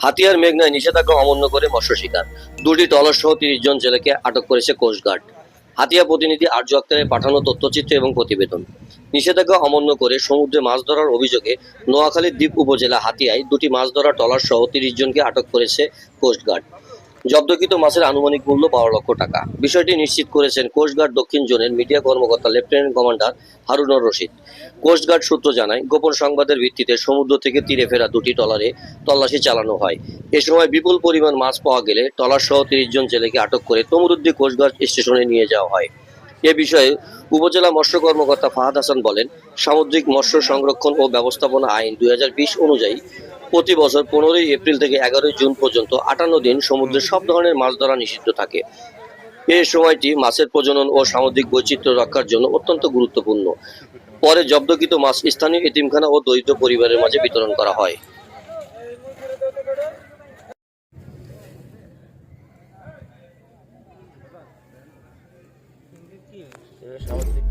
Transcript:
হাতিয়ার মেঘনায় নিষেধাজ্ঞা অমান্য করে মৎস্য শিকার। দুটি ট্রলার সহ তিরিশ জন জেলেকে আটক করেছে কোস্টগার্ড হাতিয়া প্রতিনিধি আর্য আক্তারের পাঠানো তথ্যচিত্র এবং প্রতিবেদন। নিষেধাজ্ঞা অমান্য করে সমুদ্রে মাছ ধরার অভিযোগে নোয়াখালীর দ্বীপ উপজেলা হাতিয়ায় দুটি মাছ ধরা ট্রলার সহ তিরিশ জনকে আটক করেছে কোস্টগার্ড জব্দকৃত মাছের আনুমানিক মূল্য বারো লক্ষ টাকা। বিষয়টি নিশ্চিত করেছেন কোস্টগার্ড দক্ষিণ জোনের মিডিয়া কর্মকর্তা lieutenant commander Harunur Rashid. Coast guard সূত্র জানায়, গোপন সংবাদের ভিত্তিতে সমুদ্র থেকে তীরে ফেরা দুটি ট্রলারে তল্লাশি চালানো হয়। এ সময় বিপুল পরিমাণ মাছ পাওয়া গেলে ট্রলার সহ তিরিশ জন জেলেকে আটক করে তমরুদ্দি কোস্টগার্ড স্টেশনে নিয়ে যাওয়া হয়। এ বিষয়ে উপজেলা মৎস্য কর্মকর্তা ফাহাদ হাসান বলেন, সামুদ্রিক মৎস্য সংরক্ষণ ও ব্যবস্থাপনা আইন দুই হাজার বিশ অনুযায়ী প্রতি বছর পনেরোই এপ্রিল থেকে এগারোই জুন পর্যন্ত আটান্ন দিন সমুদ্রে সব ধরনের মাছ ধরা নিষিদ্ধ থাকে। এই সময়টি মাছের প্রজনন ও সামুদ্রিক বৈচিত্র্য রক্ষার জন্য অত্যন্ত গুরুত্বপূর্ণ। পরে জব্দকৃত মাছ স্থানীয় এতিমখানা ও দরিদ্র পরিবারের মাঝে বিতরণ করা হয়। সামুদ্রিক